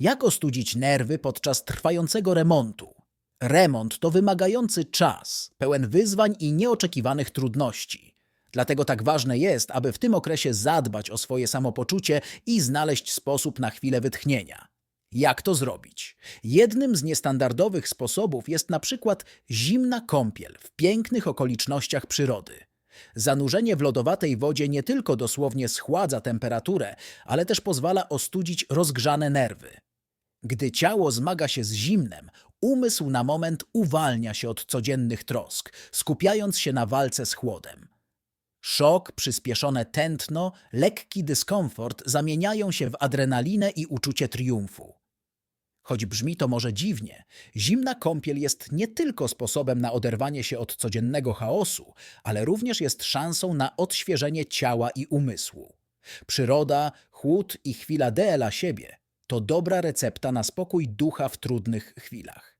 Jak ostudzić nerwy podczas trwającego remontu? Remont to wymagający czas, pełen wyzwań i nieoczekiwanych trudności. Dlatego tak ważne jest, aby w tym okresie zadbać o swoje samopoczucie i znaleźć sposób na chwilę wytchnienia. Jak to zrobić? Jednym z niestandardowych sposobów jest na przykład zimna kąpiel w pięknych okolicznościach przyrody. Zanurzenie w lodowatej wodzie nie tylko dosłownie schładza temperaturę, ale też pozwala ostudzić rozgrzane nerwy. Gdy ciało zmaga się z zimnem, umysł na moment uwalnia się od codziennych trosk, skupiając się na walce z chłodem. Szok, przyspieszone tętno, lekki dyskomfort zamieniają się w adrenalinę i uczucie triumfu. Choć brzmi to może dziwnie, zimna kąpiel jest nie tylko sposobem na oderwanie się od codziennego chaosu, ale również jest szansą na odświeżenie ciała i umysłu. Przyroda, chłód i chwila dla siebie to dobra recepta na spokój ducha w trudnych chwilach.